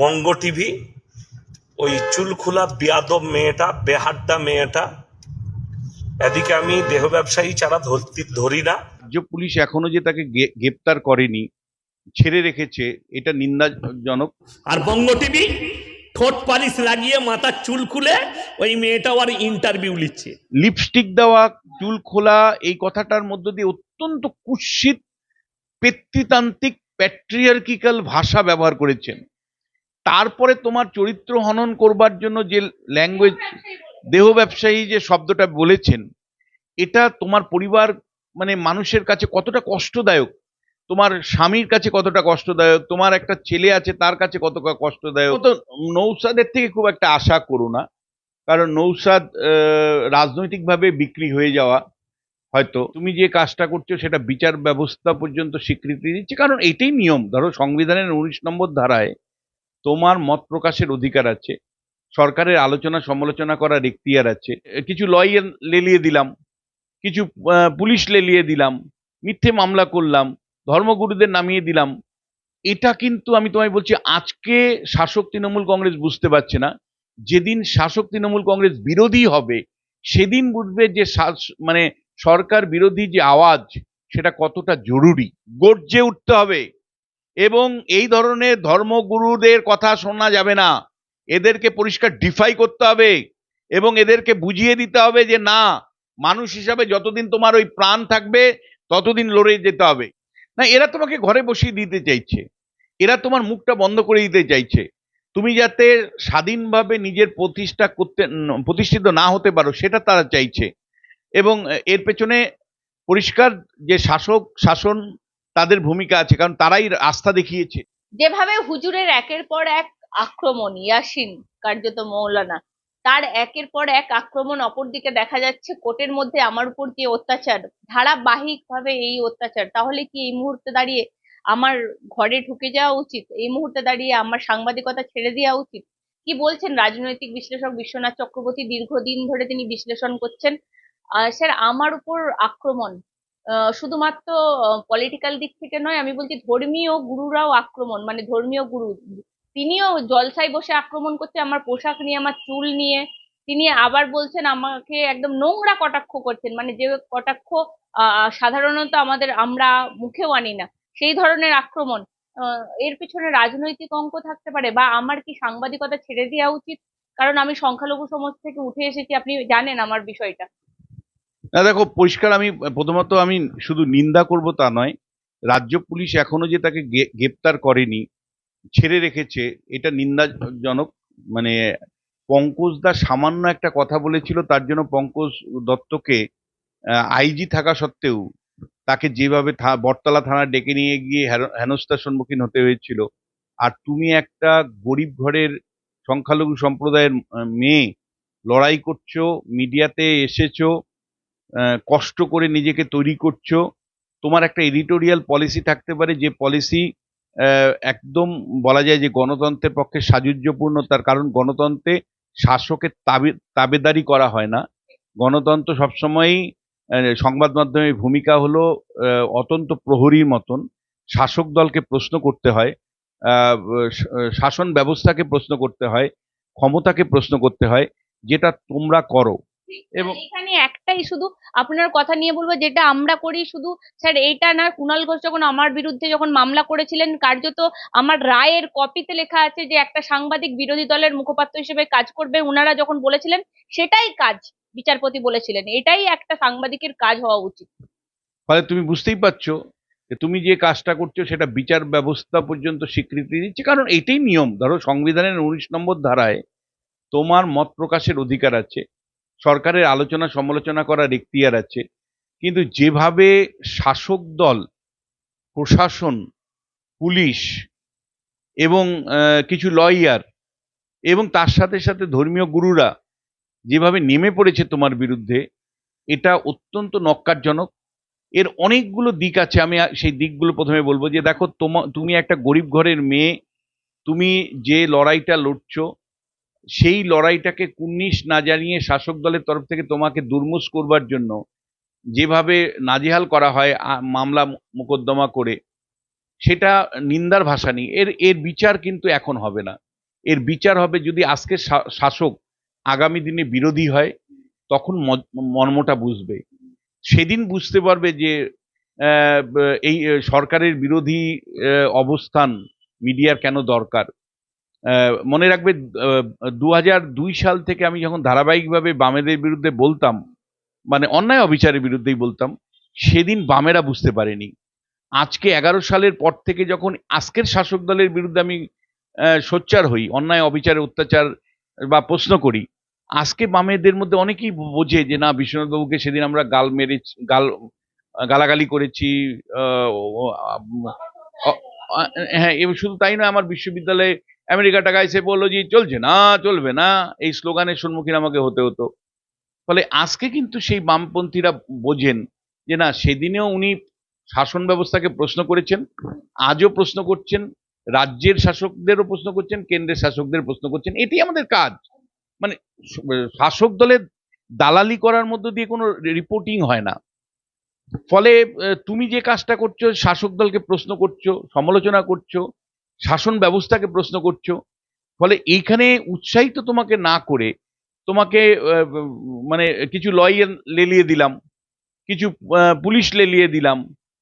বঙ্গ TV ওই চুলখোলা বিয়াদব মেয়েটা বেহাড্ডা মেয়েটা এদিকে আমি দেহ ব্যবসায়ী ছাড়া ধরতে ধরি না। যে পুলিশ এখনও যে তাকে গ্রেপ্তার করেনি ছেড়ে রেখেছে এটা নিন্দাজনক। আর বঙ্গ টিভি ঠোঁট পালিশ লাগিয়ে মাথার চুল খুলে ওই মেয়েটাও আর ইন্টারভিউ নিচ্ছে। লিপস্টিক দেওয়া চুল খোলা এই কথাটার মধ্য দিয়ে অত্যন্ত কুৎসিত পেতৃতান্ত্রিক প্যাট্রিয়ার্কিক্যাল ভাষা ব্যবহার করেছেন। তারপরে তোমার চরিত্র হনন করবার জন্য যে ল্যাঙ্গুয়েজ দেহ ব্যবসায়ী যে শব্দটা বলেছেন, এটা তোমার পরিবার মানে মানুষের কাছে কতটা কষ্টদায়ক, তোমার স্বামীর কাছে কতটা কষ্টদায়ক, তোমার একটা ছেলে আছে তার কাছে কতটা কষ্টদায়ক, তো নৌসাদের থেকে খুব একটা আশা করো না, কারণ নৌসাদ রাজনৈতিকভাবে বিক্রি হয়ে যাওয়া, হয়তো তুমি যে কাজটা করছ সেটা বিচার ব্যবস্থা পর্যন্ত স্বীকৃতি দিচ্ছে, কারণ এটাই নিয়ম, ধরো সংবিধানের উনিশ নম্বর ধারায় তোমার মত প্রকাশের অধিকার আছে, সরকারের আলোচনা সমালোচনা করার এখতিয়ার আছে, কিছু লয়ার লেলিয়ে দিলাম, কিছু পুলিশ লেলিয়ে দিলাম, মিথ্যে মামলা করলাম, ধর্মগুরুদের নামিয়ে দিলাম, এটা কিন্তু আমি তোমায় বলছি আজকে শাসক তৃণমূল কংগ্রেস বুঝতে পারছে না। যেদিন শাসক তৃণমূল কংগ্রেস বিরোধী হবে, সেদিন বুঝবে যে মানে সরকার বিরোধী যে আওয়াজ, সেটা কতটা জরুরি। গর্জে উঠতে হবে। এবং এই ধরনের ধর্মগুরুদের কথা শোনা যাবে না। এদেরকে পরিষ্কার ডিফাই করতে হবে এবং এদেরকে বুঝিয়ে দিতে হবে যে না, মানুষ হিসাবে যতদিন তোমার ওই প্রাণ থাকবে, ততদিন লড়ে যেতে হবে। না, এরা তোমাকে ঘরে বসিয়ে দিতে চাইছে। এরা তোমার মুখটা বন্ধ করে দিতে চাইছে। তুমি যাতে স্বাধীনভাবে নিজের প্রতিষ্ঠা করতে, প্রতিষ্ঠিত না হতে পারো, সেটা তারা চাইছে। এবং এর পেছনে পরিষ্কার যে শাসক, শাসন তাদের ভূমিকা আছে, কারণ তারাই আস্থা দেখিয়েছে। যেভাবে হুজুরের একের পর এক আক্রমণ, ইয়াসিন, কার্যত মৌলানা, তার একের পর এক আক্রমণ অপরদিকে দেখা যাচ্ছে, কোর্টের মধ্যে আমার উপর যে অত্যাচার ধারাবাহিক ভাবে এই অত্যাচার। তাহলে কি এই মুহূর্তে দাঁড়িয়ে আমার ঘরে ঢুকে যাওয়া উচিত? এই মুহূর্তে দাঁড়িয়ে আমার সাংবাদিকতা ছেড়ে দেওয়া উচিত? কি বলছেন রাজনৈতিক বিশ্লেষক বিশ্বনাথ চক্রবর্তী? দীর্ঘদিন ধরে তিনি বিশ্লেষণ করছেন স্যার, আমার উপর আক্রমণ শুধুমাত্র পলিটিক্যাল দিক থেকে নয়, আমি বলছি ধর্মীয় গুরুরাও আক্রমণ মানে ধর্মীয় গুরু। তিনিও জলসায় বসে আক্রমণ করছে, আমার পোশাক নিয়ে, আমার চুল নিয়ে। তিনি আবার বলছেন, আমাকে একদম নোংরা কটাক্ষ করছেন। মানে যে কটাক্ষ সাধারণত আমাদের, আমরা মুখেও আনি না। সেই ধরনের আক্রমণ। এর পিছনে রাজনৈতিক অঙ্ক থাকতে পারে বা আমার কি সাংবাদিকতা ছেড়ে দেওয়া উচিত? কারণ আমি সংখ্যালঘু সমাজ থেকে উঠে এসেছি, আপনি জানেন আমার বিষয়টা। না, দেখো, পরিষ্কার আমি, প্রথমত আমি শুধু নিন্দা করব তা নয়, রাজ্য পুলিশ এখনও যে তাকে গ্রেপ্তার করেনি, ছেড়ে রেখেছে, এটা নিন্দাজনক মানে পঙ্কজ দা সামান্য একটা কথা বলেছিল, তার জন্য পঙ্কজ দত্তকে আইজি থাকা সত্ত্বেও তাকে যেভাবে বটতলা থানা ডেকে নিয়ে গিয়ে হেন- হেনস্থার সম্মুখীন হতে হয়েছিল, আর তুমি একটা গরিব ঘরের সংখ্যালঘু সম্প্রদায়ের মেয়ে লড়াই করছ, মিডিয়াতে এসেছ কষ্ট করে নিজেকে তৈরি করছ। তোমার একটা এডিটোরিয়াল পলিসি থাকতে পারে যে পলিসি একদম বলা যায় যে গণতন্ত্রের পক্ষে সাযুজ্যপূর্ণ তার কারণ গণতন্ত্রে শাসকের তাবে তাবেদারি করা হয় না। গণতন্ত্র সবসময়ই সংবাদ মাধ্যমের ভূমিকা হলো আহ, অতন্ত প্রহরীর মতন। শাসক দলকে প্রশ্ন করতে হয় শাসন ব্যবস্থাকে প্রশ্ন করতে হয় ক্ষমতাকে প্রশ্ন করতে হয় যেটা তোমরা করো। এবং- এখানে একটাই শুধু আপনার কথা নিয়ে বলব, যেটা আমরা করি শুধু, স্যার, এইটা না কুণাল ঘোষ যখন আমার বিরুদ্ধে যখন মামলা করেছিলেন, কার্যত আমার রায়ের কপিতে লেখা আছে যে একটা সাংবাদিক বিরোধী দলের মুখপাত্র হিসেবে কাজ করবে ওনারা যখন বলেছিলেন, সেটাই কাজ বিচারপতি বলেছিলেন। এটাই একটা সাংবাদিকের কাজ হওয়া উচিত। ফলে তুমি বুঝতেই পারছ যে তুমি যে কাজটা করছ, সেটা বিচার ব্যবস্থা পর্যন্ত স্বীকৃতি দিচ্ছে। কারণ এটাই নিয়ম। ধরো, সংবিধানের উনিশ নম্বর ধারায় তোমার মত প্রকাশের অধিকার আছে। সরকারের আলোচনা সমালোচনা করার এখতিয়ার আছে। কিন্তু যেভাবে শাসক দল, প্রশাসন, পুলিশ এবং কিছু লয়ার এবং তার সাথে সাথে ধর্মীয় গুরুরা যেভাবে নেমে পড়েছে তোমার বিরুদ্ধে, এটা অত্যন্ত নক্কারজনক এর অনেকগুলো দিক আছে, আমি সেই দিকগুলো প্রথমে বলব যে, দেখো, তোমা, তুমি একটা গরিব ঘরের মেয়ে, তুমি যে লড়াইটা লড়ছো সেই লড়াইটাকে কুন্নিশ না জানিয়ে শাসক দলের তরফ থেকে তোমাকে দুর্মুষ করবার জন্য যেভাবে নাজেহাল করা হয় মামলা মোকদ্দমা করে, সেটা নিন্দার ভাষা নেই। এর এর বিচার কিন্তু এখন হবে না। এর বিচার হবে যদি আজকের শাসক আগামী দিনে বিরোধী হয়, তখন মর্মটা বুঝবে। সেদিন বুঝতে পারবে যে এই সরকারের বিরোধী অবস্থান মিডিয়ার কেন দরকার? মনে রাখবে দু দুই সাল থেকে আমি যখন ধারাবাহিকভাবে বামেদের বিরুদ্ধে বলতাম মানে অন্যায় অবিচারের বিরুদ্ধেই বলতাম, সেদিন বামেরা বুঝতে পারেনি। আজকে এগারো সালের পর থেকে যখন আজকের শাসক দলের বিরুদ্ধে আমি সোচ্চার হই, অন্যায়, অবিচারে, অত্যাচার বা প্রশ্ন করি, আজকে বামেদের মধ্যে অনেকেই বোঝে যে, না বিশ্বনাথ বাবুকে সেদিন আমরা গাল মেরেছি, গাল, গালাগালি করেছি হ্যাঁ শুধু তাই নয়, আমার বিশ্ববিদ্যালয়ে আমেরিকা টাকা এসে বলল যে, চলছে না, চলবে না। এই স্লোগানের সম্মুখীন আমাকে হতে হতো। ফলে আজকে কিন্তু সেই বামপন্থীরা বোঝেন যে, না, সেদিনেও উনি শাসন ব্যবস্থাকে প্রশ্ন করেছেন, আজও প্রশ্ন করছেন, রাজ্যের শাসকদেরও প্রশ্ন করছেন, কেন্দ্রের শাসকদের প্রশ্ন করছেন। এটি আমাদের কাজ। মানে শাসক দলের দালালি করার মধ্য দিয়ে কোনো রিপোর্টিং হয় না। ফলে তুমি যে কাজটা করছ, শাসক দলকে প্রশ্ন করছ, সমালোচনা করছ শাসন ব্যবস্থাকে প্রশ্ন করছ। ফলে এইখানে উৎসাহিত তোমাকে না করে তোমাকে মানে কিছু লয়ার লেলিয়ে দিলাম, কিছু পুলিশ লেলিয়ে দিলাম,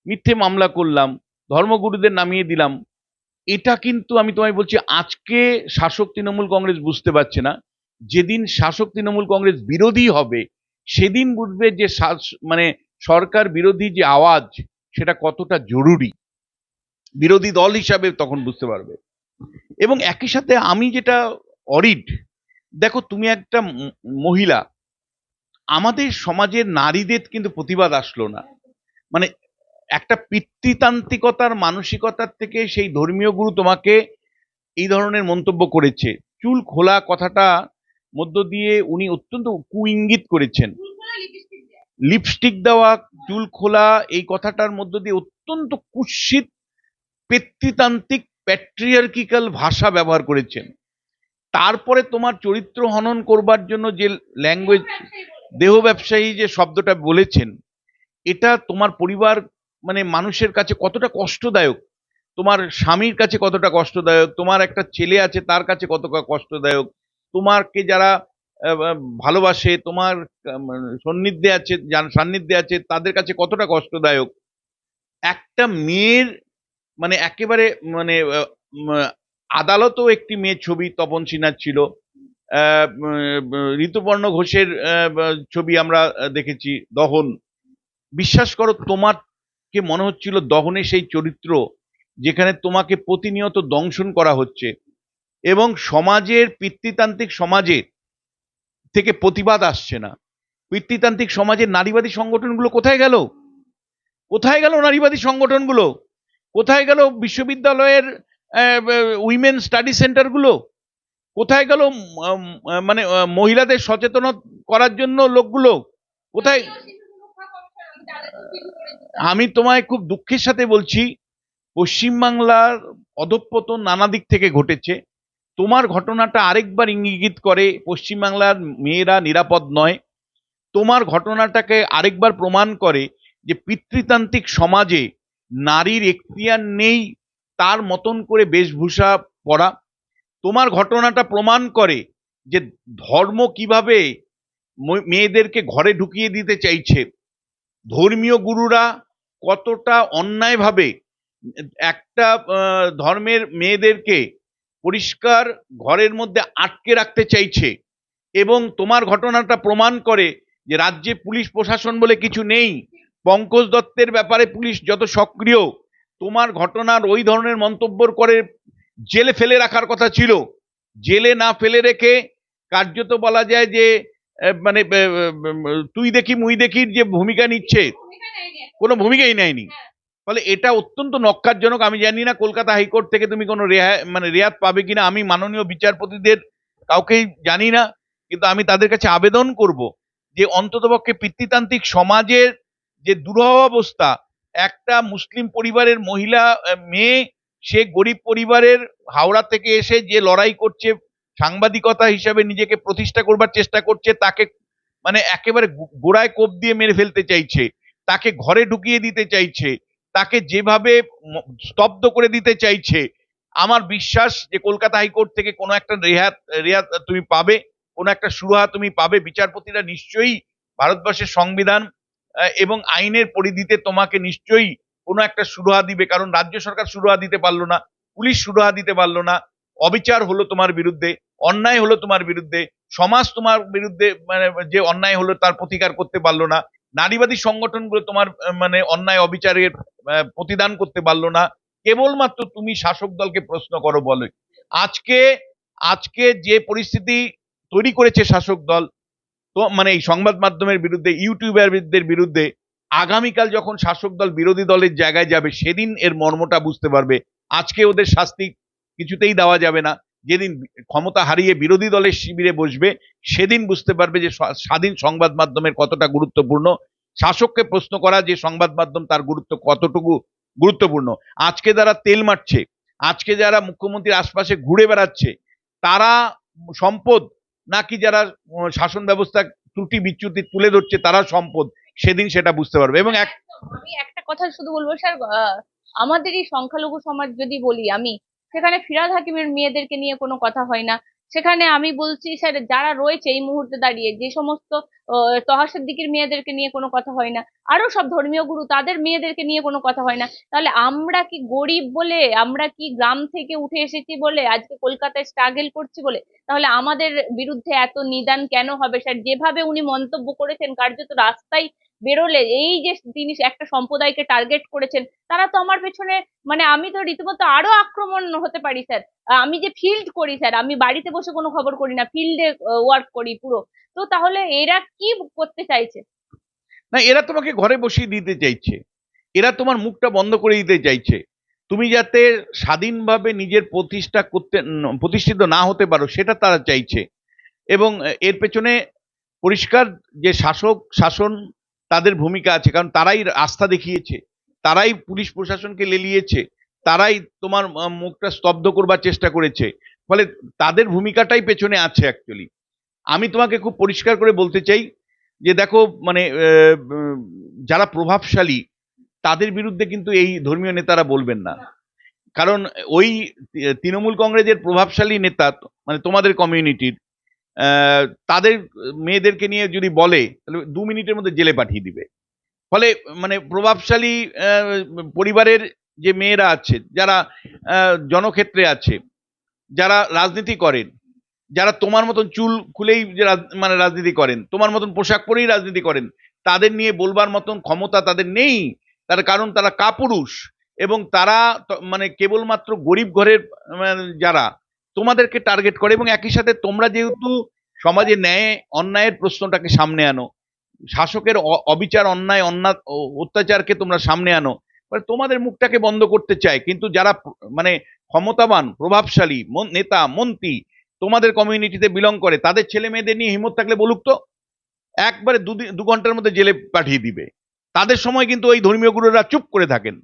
মিথ্যে মামলা করলাম, ধর্মগুরুদের নামিয়ে দিলাম, এটা কিন্তু আমি তোমায় বলছি আজকে শাসক তৃণমূল কংগ্রেস বুঝতে পারছে না। যেদিন শাসক তৃণমূল কংগ্রেস বিরোধী হবে, সেদিন বুঝবে যে মানে সরকার বিরোধী যে আওয়াজ, সেটা কতটা জরুরি। বিরোধী দল হিসাবে তখন বুঝতে পারবে। এবং একই সাথে আমি যেটা অরিড দেখো তুমি একটা মহিলা, আমাদের সমাজের নারীদের কিন্তু প্রতিবাদ আসলো না। মানে একটা পিতৃতান্ত্রিকতার মানসিকতার থেকে সেই ধর্মীয় গুরু তোমাকে এই ধরনের মন্তব্য করেছে। চুল খোলা কথাটা মধ্য দিয়ে উনি অত্যন্ত কুইঙ্গিত করেছেন। লিপস্টিক দেওয়া, চুল খোলা এই কথাটার মধ্য দিয়ে অত্যন্ত কুৎসিত পেতৃতান্ত্রিক প্যাট্রিয়ার্কিক্যাল ভাষা ব্যবহার করেছেন। তারপরে তোমার চরিত্র হনন করবার জন্য যে ল্যাঙ্গুয়েজ দেহ ব্যবসায়ী যে শব্দটা বলেছেন, এটা তোমার পরিবার মানে মানুষের কাছে কতটা কষ্টদায়ক, তোমার স্বামীর কাছে কতটা কষ্টদায়ক, তোমার একটা ছেলে আছে তার কাছে কতটা কষ্টদায়ক, তোমারকে যারা ভালোবাসে, তোমার সন্নিধ্যে আছে সান্নিধ্যে আছে, তাদের কাছে কতটা কষ্টদায়ক। একটা মেয়ের মানে একেবারে মানে আদালতেও একটি মেয়ের ছবি তপন সিনহার ছিল। ঋতুপর্ণ ঘোষের ছবি আমরা দেখেছি, দহন। বিশ্বাস করো, তোমারকে মনে হচ্ছিল দহনে সেই চরিত্র যেখানে তোমাকে প্রতিনিয়ত দংশন করা হচ্ছে এবং সমাজের পিতৃতান্ত্রিক সমাজে থেকে প্রতিবাদ আসছে না। পিতৃতান্ত্রিক সমাজের নারীবাদী সংগঠনগুলো কোথায় গেল? কোথায় গেল নারীবাদী সংগঠনগুলো? কোথায় গেল বিশ্ববিদ্যালয়ের উইমেন স্টাডি সেন্টারগুলো কোথায় গেল মানে মহিলাদের সচেতন করার জন্য লোকগুলো? কোথায়? আমি তোমায় খুব দুঃখের সাথে বলছি পশ্চিমবাংলার অধঃপতন নানা দিক থেকে ঘটেছে। তোমার ঘটনাটা আরেকবার ইঙ্গিত করে পশ্চিমবাংলার মেয়েরা নিরাপদ নয়। তোমার ঘটনাটাকে আরেকবার প্রমাণ করে যে পিতৃতান্ত্রিক সমাজে নারীর এখতিয়ার নেই তার মতন করে বেশভূষা পরা। তোমার ঘটনাটা প্রমাণ করে যে ধর্ম কীভাবে মেয়েদেরকে ঘরে ঢুকিয়ে দিতে চাইছে। ধর্মীয় গুরুরা কতটা অন্যায়ভাবে একটা ধর্মের মেয়েদেরকে পরিষ্কার ঘরের মধ্যে আটকে রাখতে চাইছে এবং তোমার ঘটনাটা প্রমাণ করে যে রাজ্যে পুলিশ প্রশাসন বলে কিছু নেই। পঙ্কজ দত্তের ব্যাপারে পুলিশ যত সক্রিয় তোমার ঘটনার ওই ধরনের মন্তব্য করে জেলে ফেলে রাখার কথা ছিল। জেলে না ফেলে রেখে কার্যত বলা যায় যে মানে তুই দেখি মুই দেখির যে ভূমিকা নিচ্ছে কোনো ভূমিকাই নেয়নি। ফলে এটা অত্যন্ত নক্কারজনক আমি জানি না কলকাতা হাইকোর্ট থেকে তুমি কোনো রেহাই মানে রেয়াত পাবে কিনা আমি মাননীয় বিচারপতিদের কাউকেই জানি না কিন্তু আমি তাদের কাছে আবেদন করব যে অন্ততপক্ষে পিতৃতান্ত্রিক সমাজের যে দুরহ অবস্থা একটা মুসলিম পরিবারের মহিলা মেয়ে, সে গরিব পরিবারের হাওড়া থেকে এসে যে লড়াই করছে, সাংবাদিকতা হিসাবে নিজেকে প্রতিষ্ঠা করবার চেষ্টা করছে, তাকে মানে একেবারে গোড়ায় কোপ দিয়ে মেরে ফেলতে চাইছে, তাকে ঘরে ঢুকিয়ে দিতে চাইছে, তাকে যেভাবে স্তব্ধ করে দিতে চাইছে, আমার বিশ্বাস যে কলকাতা হাইকোর্ট থেকে কোনো একটা রেহাত রেহাত তুমি পাবে, কোনো একটা সুরাহা তুমি পাবে, বিচারপতিরা নিশ্চয়ই ভারতবর্ষের সংবিধান এবং আইনের পরিধিতে তোমাকে নিশ্চয়ই কোনো একটা সুরাহা দিবে, কারণ রাজ্য সরকার সুরাহা দিতে পারল না, পুলিশ সুরাহা দিতে পারল না, অবিচার হলো তোমার বিরুদ্ধে, অন্যায় হলো তোমার বিরুদ্ধে, সমাজ তোমার বিরুদ্ধে মানে যে অন্যায় হলো তার প্রতিকার করতে পারল না, নারীবাদী সংগঠনগুলো তোমার মানে অন্যায় অবিচারের প্রতিদান করতে পারল না, কেবলমাত্র তুমি শাসক দলকে প্রশ্ন করো বলে। আজকে আজকে যে পরিস্থিতি তৈরি করেছে শাসক দল তো মানে এই সংবাদ মাধ্যমের বিরুদ্ধে ইউটিউবারদের বিরুদ্ধে আগামীকাল যখন শাসক দল বিরোধী দলের জায়গায় যাবে, সেদিন এর মর্মটা বুঝতে পারবে। আজকে ওদের শাস্তি কিছুতেই দেওয়া যাবে না। যেদিন ক্ষমতা হারিয়ে বিরোধী দলের শিবিরে বসবে, সেদিন বুঝতে পারবে যে স্বা- স্বাধীন সংবাদ মাধ্যমের কতটা গুরুত্বপূর্ণ। শাসককে প্রশ্ন করা যে সংবাদ মাধ্যম তার গুরুত্ব কতটুকু গুরুত্বপূর্ণ। আজকে যারা তেল মারছে, আজকে যারা মুখ্যমন্ত্রীর আশপাশে ঘুরে বেড়াচ্ছে, তারা সম্পদ নাকি যারা শাসন ব্যবস্থা ত্রুটি বিচ্যুতি তুলে ধরছে, তারা সম্পদ, সেদিন সেটা বুঝতে পারবে। এবং এক আমি একটা কথা শুধু বলব, স্যার আমাদের এই সংখ্যালঘু সমাজ যদি বলি আমি, সেখানে ফিরাদ হাকিমের মেয়েদেরকে নিয়ে কোনো কথা হয় না। সেখানে আমি বলছি, স্যার, যারা রয়েছে এই মুহূর্তে দাঁড়িয়ে, যে সমস্ত তহাসের দিকের মেয়েদেরকে নিয়ে কোনো কথা হয় না, আরও সব ধর্মীয় গুরু তাদের মেয়েদেরকে নিয়ে কোনো কথা হয় না, তাহলে আমরা কি গরিব বলে, আমরা কি গ্রাম থেকে উঠে এসেছি বলে, আজকে কলকাতায় স্ট্রাগেল করছি বলে, তাহলে আমাদের বিরুদ্ধে এত নিদান কেন হবে, স্যার? যেভাবে উনি মন্তব্য করেছেন, কার্যত রাস্তায় বেরোলে, এই যে তিনি একটা সম্প্রদায়কে টার্গেট করেছেন, তারা তো আমার পেছনে মানে আমি তো রীতিমতো আরও আক্রমণ হতে পারি স্যার আমি যে ফিল্ড করি স্যার আমি বাড়িতে বসে কোনো খবর করি না ফিল্ডে ওয়ার্ক করি পুরো। তো তাহলে এরা কি করতে চাইছে? না, এরা তোমাকে ঘরে বসিয়ে দিতে চাইছে। এরা তোমার মুখটা বন্ধ করে দিতে চাইছে। তুমি যাতে স্বাধীনভাবে নিজের প্রতিষ্ঠা করতে প্রতিষ্ঠিত না হতে পারো, সেটা তারা চাইছে। এবং, এর পেছনে পরিষ্কার যে শাসক, শাসন তাদের ভূমিকা আছে, কারণ তারাই আস্থা দেখিয়েছে, তারাই পুলিশ প্রশাসনকে লেলিয়েছে, তারাই তোমার মুখটা স্তব্ধ করবার চেষ্টা করেছে, ফলে তাদের ভূমিকাটাই পেছনে আছে অ্যাকচুয়ালি আমি তোমাকে খুব পরিষ্কার করে বলতে চাই যে দেখো মানে যারা প্রভাবশালী, তাদের বিরুদ্ধে কিন্তু এই ধর্মীয় নেতারা বলবেন না। কারণ ওই তৃণমূল কংগ্রেসের প্রভাবশালী নেতা মানে তোমাদের কমিউনিটির তাদের মেয়েদেরকে নিয়ে যদি বলে, তাহলে দু মিনিটের মধ্যে জেলে পাঠিয়ে দিবে। ফলে মানে প্রভাবশালী পরিবারের যে মেয়েরা আছে, যারা জনক্ষেত্রে আছে, যারা রাজনীতি করেন, যারা তোমার মতন চুল খুলেই মানে রাজনীতি করেন, তোমার মতন পোশাক পরেই রাজনীতি করেন, তাদের নিয়ে বলবার মতন ক্ষমতা তাদের নেই। তার কারণ তারা কাপুরুষ এবং তারা মানে কেবলমাত্র গরিব ঘরের মানে যারা তোমাদেরকে টার্গেট করে এবং একই সাথে তোমরা যেহেতু সমাজে ন্যায়, অন্যায়ের প্রশ্নটাকে সামনে আনো, শাসকের অবিচার, অন্যায় ও- অত্যাচারকে তোমরা সামনে আনো মানে তোমাদের মুখটাকে বন্ধ করতে চায়। কিন্তু যারা মানে ক্ষমতাবান, প্রভাবশালী নেতা, মন্ত্রী, তোমাদের কমিউনিটিতে বিলং করে, তাদের ছেলে মেয়েদের নিয়ে হিম্মত থাকলে বলুক তো, একবারে দু ঘণ্টার মধ্যে জেলে পাঠিয়ে দিবে। তাদের সময় কিন্তু ওই ধর্মীয় গুরুরা চুপ করে থাকেন।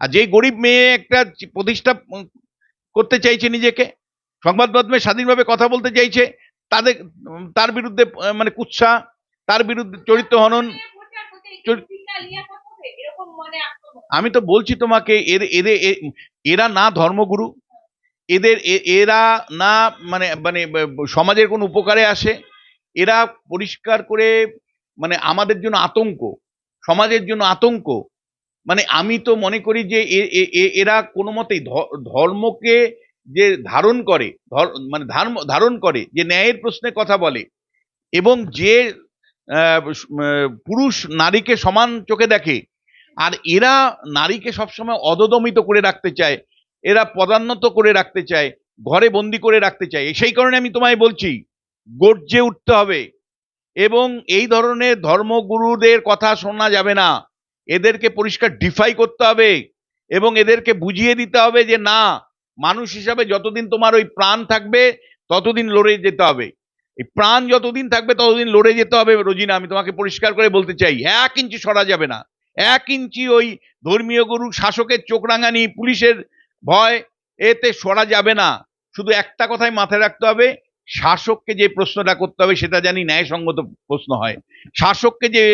আর যেই গরিব মেয়ে একটা প্রতিষ্ঠা করতে চাইছে নিজেকে সংবাদ মাধ্যমে স্বাধীনভাবে কথা বলতে চাইছে, তাদের, তার বিরুদ্ধে মানে কুৎসা, তার বিরুদ্ধে চরিত্র হনন আমি তো বলছি তোমাকে, এর এদের এরা না ধর্মগুরু, এদের এরা না মানে মানে সমাজের কোনো উপকারে আসে, এরা পরিষ্কার করে মানে আমাদের জন্য আতঙ্ক, সমাজের জন্য আতঙ্ক। মানে আমি তো মনে করি যে এরা কোনো মতেই ধর্মকে যে ধারণ করে মানে ধার্ম- ধারণ করে, যে ন্যায়ের প্রশ্নে কথা বলে এবং যে পুরুষ নারীকে সমান চোখে দেখে আর এরা নারীকে সবসময় অদদমিত করে রাখতে চায়, এরা পদান্নত করে রাখতে চায়, ঘরে বন্দি করে রাখতে চায় সেই কারণে আমি তোমায় বলছি, গর্জে উঠতে হবে এবং এই ধরনের ধর্মগুরুদের কথা শোনা যাবে না। এদেরকে পরিষ্কার ডিফাই করতে হবে এবং এদেরকে বুঝিয়ে দিতে হবে যে না মানুষ হিসাবে যতদিন তোমার ওই প্রাণ থাকবে, ততদিন লড়ে যেতে হবে। এই প্রাণ যতদিন থাকবে, ততদিন লড়ে যেতে হবে। রোজিনা, আমি তোমাকে পরিষ্কার করে বলতে চাই, এক ইঞ্চি সরা যাবে না। এক ইঞ্চি ওই ধর্মীয় গুরু শাসকের চোখ রাঙানি, পুলিশের ভয়, এতে সরা যাবে না। শুধু একটা কথাই মাথায় রাখতে হবে, শাসককে যে প্রশ্নটা করতে হবে, সেটা জানি ন্যায়সঙ্গত প্রশ্ন হয়। শাসককে যে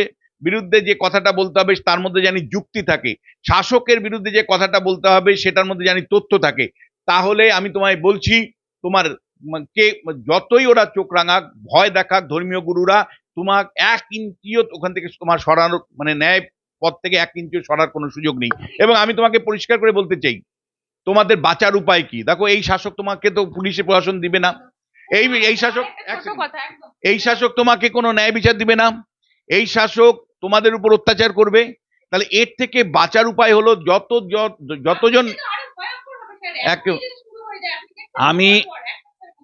বিরুদ্ধে যে কথাটা বলতে হবে তার মধ্যে জানি যুক্তি থাকে। শাসকের বিরুদ্ধে যে কথাটা বলতে হবে সেটার মধ্যে জানি তথ্য থাকে। তাহলে আমি তোমায় বলছি তোমার কে যতই ওরা চোখ রাঙাক ভয় দেখাক ধর্মীয় গুরুরা তোমার এক ইঞ্চিও ওখান থেকে তোমার সরানোর মানে ন্যায় পথ থেকে এক ইঞ্চিও সরার কোনো সুযোগ নেই। এবং আমি তোমাকে পরিষ্কার করে বলতে চাই তোমাদের বাঁচার উপায় কি? দেখো এই শাসক তোমাকে তো পুলিশে প্রশাসন দিবে না। এই এই শাসক এই শাসক তোমাকে কোনো ন্যায় বিচার দিবে না। এই শাসক তোমাদের উপর অত্যাচার করবে? তাহলে এর থেকে বাঁচার উপায় হলো যত যত- যতজন আমি-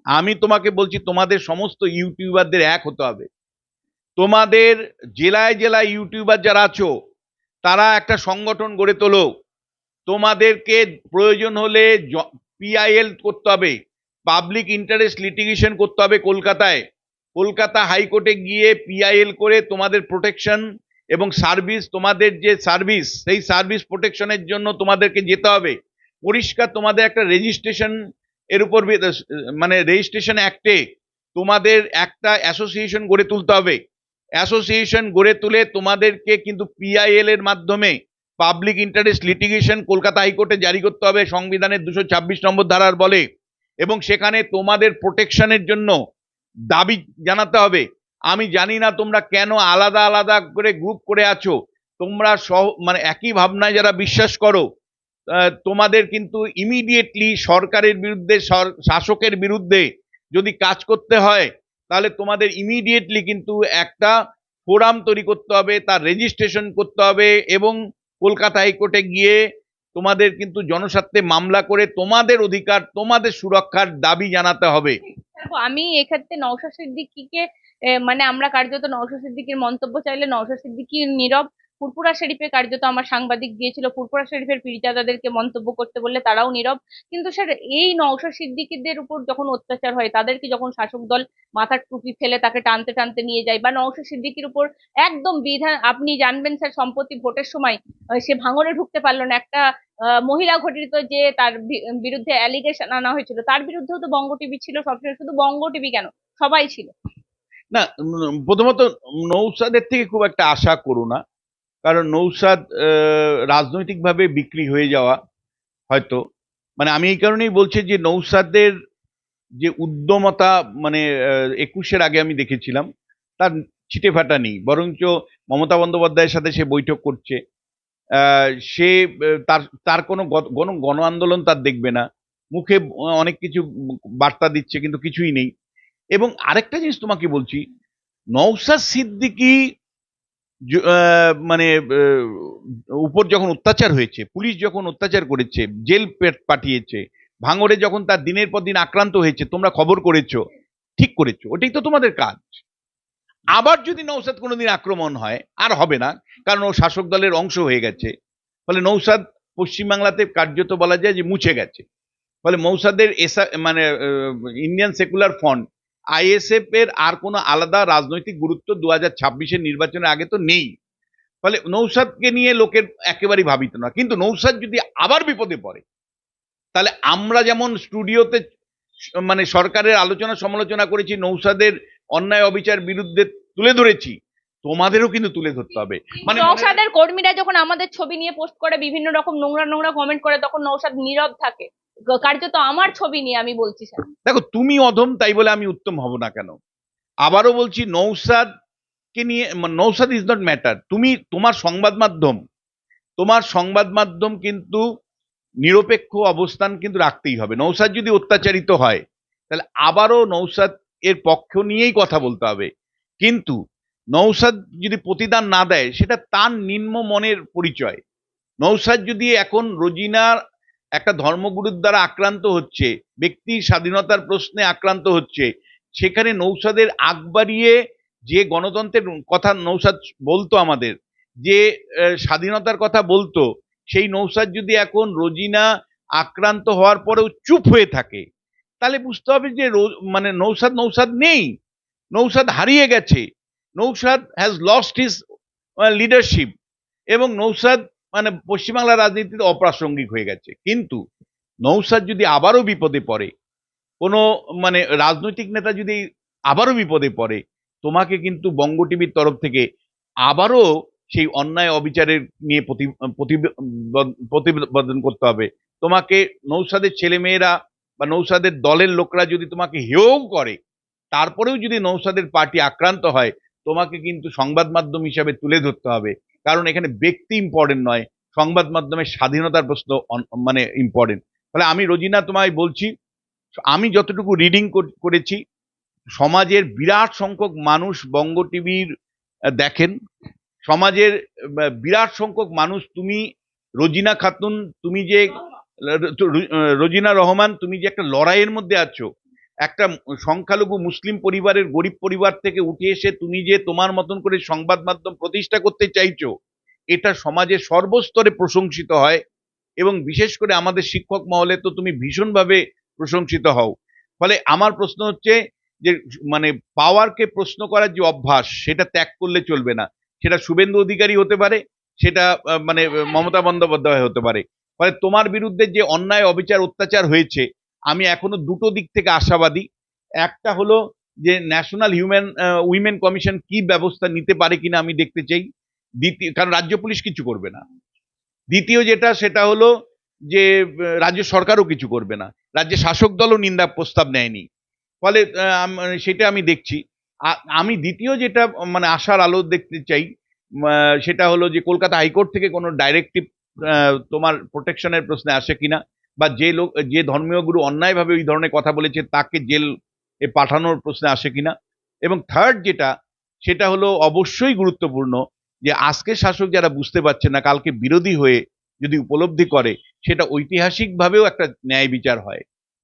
আমি তোমাকে বলছি তোমাদের সমস্ত ইউটিউবারদের এক হতে হবে। তোমাদের জেলায় জেলায় ইউটিউবার যারা আছো তারা একটা সংগঠন গড়ে তোলো। তোমাদেরকে প্রয়োজন হলে পিআইএল করতে হবে। পাবলিক ইন্টারেস্ট লিটিগেশন করতে হবে কলকাতায়। কলকাতা হাইকোর্টে গিয়ে পিআইএল করে তোমাদের প্রোটেকশন এবং সার্ভিস, তোমাদের যে সার্ভিস, সেই সার্ভিস প্রোটেকশনের জন্য তোমাদেরকে যেতে হবে। পরিষ্কার তোমাদের একটা রেজিস্ট্রেশন এর উপর মানে রেজিস্ট্রেশন অ্যাক্টে তোমাদের একটা অ্যাসোসিয়েশন গড়ে তুলতে হবে। অ্যাসোসিয়েশন গড়ে তুলে তোমাদেরকে কিন্তু পিআইএল এর মাধ্যমে পাবলিক ইন্টারেস্ট লিটিগেশন কলকাতা হাইকোর্টে জারি করতে হবে, সংবিধানের দুশো ছাব্বিশ নম্বর ধারার বলে। এবং সেখানে তোমাদের প্রোটেকশনের জন্য দাবি জানাতে হবে। আমি জানি না তোমরা কেন আলাদা আলাদা করে গ্রুপ করে আছো। তোমরা সহ মানে একই ভাবনায় যারা বিশ্বাস করো তোমাদের কিন্তু ইমিডিয়েটলি সরকারের বিরুদ্ধে শাসকের বিরুদ্ধে যদি কাজ করতে হয়, তাহলে তোমাদের ইমিডিয়েটলি কিন্তু একটা ফোরাম তৈরি করতে হবে, তার রেজিস্ট্রেশন করতে হবে এবং কলকাতা হাইকোর্টে গিয়ে তোমাদের কিন্তু জনস্বার্থে মামলা করে তোমাদের অধিকার, তোমাদের সুরক্ষার দাবি জানাতে হবে। আমি এক্ষেত্রে নওশাদ সিদ্দিকীকে মানে আমরা কার্যত নওশাদ সিদ্দিকীর মন্তব্য চাইলে নওশাদ সিদ্দিকী, নীরব ফুরপুরা শরীফে কার্যত আমার সাংবাদিক গিয়েছিল। ফুরপুরা শরীফের পীড়িতাদাদেরকে মন্তব্য করতে বললে তারাও নীরব। কিন্তু স্যার, এই নওশাদ সিদ্দিকীদের উপর যখন অত্যাচার হয়, তাদেরকে যখন শাসক দল মাথার টুপি ফেলে তাকে টানতে টানতে নিয়ে যায়, বা নওশাদ সিদ্দিকীর উপর একদম বিধান, আপনি জানবেন স্যার, সম্প্রতি ভোটের সময় সে ভাঙরে ঢুকতে পারল না। একটা মহিলা ঘটিত যে তার বিরুদ্ধে অ্যালিগেশন আনা হয়েছিল, তার বিরুদ্ধেও তো বঙ্গ টিভি ছিল সবসময়, শুধু বঙ্গ টিভি কেন? সবাই ছিল। না প্রথমত নৌসাদের থেকে খুব একটা আশা করো না। কারণ নৌসাদ রাজনৈতিকভাবে বিক্রি হয়ে যাওয়া, হয়তো। মানে আমি এই কারণেই বলছি যে, নৌসাদের যে উদ্যমতা মানে একুশের আগে আমি দেখেছিলাম, তার ছিটে ফাটা নেই। বরঞ্চ মমতা বন্দ্যোপাধ্যায়ের সাথে সে বৈঠক করছে। সে তার তার কোনো গণ গণ আন্দোলন তার দেখবে না। মুখে অনেক কিছু বার্তা দিচ্ছে, কিন্তু কিছুই নেই। এবং আরেকটা জিনিস তোমাকে বলছি নৌসাদ সিদ্দিকি মানে উপর যখন অত্যাচার হয়েছে, পুলিশ যখন অত্যাচার করেছে, জেল পাঠিয়েছে, ভাঙড়ে যখন তার দিনের পর দিন আক্রান্ত হয়েছে, তোমরা খবর করেছ, ঠিক করেছ, ওটাই তো তোমাদের কাজ। আবার যদি নৌসাদ কোনোদিন আক্রমণ হয়, আর হবে না, কারণ ও শাসক দলের অংশ হয়ে গেছে, ফলে নৌসাদ পশ্চিমবাংলাতে কার্যত বলা যায় যে মুছে গেছে, ফলে মৌসাদের এসা মানে ইন্ডিয়ান সেকুলার ফ্রন্ট আইএসএফ এর আর কোনো আলাদা রাজনৈতিক গুরুত্ব দু হাজার ছাব্বিশের নির্বাচনের আগে তো নেই। ফলে নৌসাদকে নিয়ে লোকের একেবারেই ভাবিত না। কিন্তু নৌসাদ যদি আবার বিপদে পড়ে, তাহলে আমরা যেমন স্টুডিওতে মানে সরকারের আলোচনা সমালোচনা করেছি, নৌসাদের অন্যায় অবিচার বিরুদ্ধে তুলে ধরেছি, তোমাদেরও কিন্তু তুলে ধরতে হবে। মানে নৌসাদের কর্মীরা যখন আমাদের ছবি নিয়ে পোস্ট করে, বিভিন্ন রকম নোংরা নোংরা কমেন্ট করে, তখন নৌসাদ নীরব থাকে। কার্যত আমার ছবি নিয়ে আমি বলছি দেখো, তুমি অধম, তাই বলে আমি উত্তম হব না কেন? আবারও বলছি নৌসাদ কে নিয়ে নৌসাদ ইজ নট ম্যাটার তুমি, তোমার সংবাদ মাধ্যম, তোমার সংবাদ মাধ্যম কিন্তু নিরপেক্ষ অবস্থান কিন্তু রাখতেই হবে। নৌসাদ যদি অত্যাচারিত হয়, তাহলে আবারও নৌসাদ এর পক্ষ নিয়েই কথা বলতে হবে। কিন্তু নৌসাদ যদি প্রতিদান না দেয়, সেটা তার নিম্ন মনের পরিচয়। নৌসাদ যদি এখন রোজিনার একটা ধর্মগুরুর দ্বারা আক্রান্ত হচ্ছে, ব্যক্তির স্বাধীনতার প্রশ্নে আক্রান্ত হচ্ছে, সেখানে নৌসাদের আগ বাড়িয়ে যে গণতন্ত্রের কথা নৌসাদ বলতো আমাদের, যে স্বাধীনতার কথা বলতো, সেই নৌসাদ যদি এখন রোজিনা আক্রান্ত হওয়ার পরেও চুপ হয়ে থাকে, তাহলে বুঝতে হবে যে মানে নৌসাদ নৌসাদ নেই, নৌসাদ হারিয়ে গেছে, Naushad has lost his leadership এবং নৌসাদ মানে পশ্চিমবাংলার রাজনীতিতে অপ্রাসঙ্গিক হয়ে গেছে। কিন্তু নৌসাদ যদি আবারও বিপদে পড়ে, কোনো মানে রাজনৈতিক নেতা যদি আবারও বিপদে পড়ে, তোমাকে কিন্তু বঙ্গ টিভির তরফ থেকে আবারও সেই অন্যায় অবিচারের নিয়ে প্রতিবে- প্রতিবেদন করতে হবে। তোমাকে নৌসাদের ছেলেমেয়েরা বা নৌসাদের দলের লোকরা যদি তোমাকে হেয় করে, তারপরেও যদি নৌসাদের পার্টি আক্রান্ত হয়, তোমাকে কিন্তু সংবাদ মাধ্যম হিসাবে তুলে ধরতে হবে। কারণ এখানে ব্যক্তি ইম্পর্টেন্ট নয়, সংবাদ মাধ্যমের স্বাধীনতার প্রশ্ন মানে ইম্পর্টেন্ট তাহলে আমি রোজিনা তোমায় বলছি, আমি যতটুকু রিডিং করেছি, সমাজের বিরাট সংখ্যক মানুষ বঙ্গ টিভির দেখেন, সমাজের বিরাট সংখ্যক মানুষ, তুমি রোজিনা খাতুন, তুমি যে রোজিনা রহমান, তুমি যে একটা লড়াইয়ের মধ্যে আছো একটা সংখ্যালঘু মুসলিম পরিবারের গরিব পরিবার থেকে উঠে এসে তুমি যে তোমার মতন করে সংবাদ মাধ্যম প্রতিষ্ঠা করতে চাইছো, এটা সমাজে সর্বস্তরে প্রশংসিত হয় এবং বিশেষ করে আমাদের শিক্ষক মহলে তো তুমি ভীষণভাবে প্রশংসিত হও। ফলে আমার প্রশ্ন হচ্ছে যে মানে পাওয়ারকে প্রশ্ন করার যে অভ্যাস, সেটা ত্যাগ করলে চলবে না। সেটা শুভেন্দু অধিকারী হতে পারে, সেটা মানে মমতা বন্দ্যোপাধ্যায় হতে পারে। ফলে তোমার বিরুদ্ধে যে অন্যায়, অবিচার, অত্যাচার হয়েছে আমি এখনও দুটো দিক থেকে আশাবাদী। একটা হলো যে ন্যাশনাল হিউম্যান উইমেন কমিশন কি ব্যবস্থা নিতে পারে কিনা আমি দেখতে চাই। দ্বিতীয়, কারণ রাজ্য পুলিশ কিছু করবে না। দ্বিতীয় যেটা, সেটা হলো যে রাজ্য সরকারও কিছু করবে না। রাজ্যের শাসক দলও নিন্দা প্রস্তাব নেয়নি। ফলে সেটা আমি দেখছি। আমি দ্বিতীয় যেটা মানে আশার আলো দেখতে চাই সেটা হলো যে কলকাতা হাইকোর্ট থেকে কোনো ডাইরেক্টিভ তোমার প্রোটেকশনের প্রশ্নে আসে কিনা। বা যে লোক, যে ধর্মীয় গুরু অন্যায়ভাবে ওই ধরনের কথা বলেছে, তাকে জেল এ পাঠানোর প্রশ্নে আসে কিনা? এবং থার্ড যেটা, সেটা হলো অবশ্যই গুরুত্বপূর্ণ যে আজকে শাসক যারা বুঝতে পারছে না, কালকে বিরোধী হয়ে যদি উপলব্ধি করে, সেটা ঐতিহাসিকভাবেও একটা ন্যায় বিচার হয়।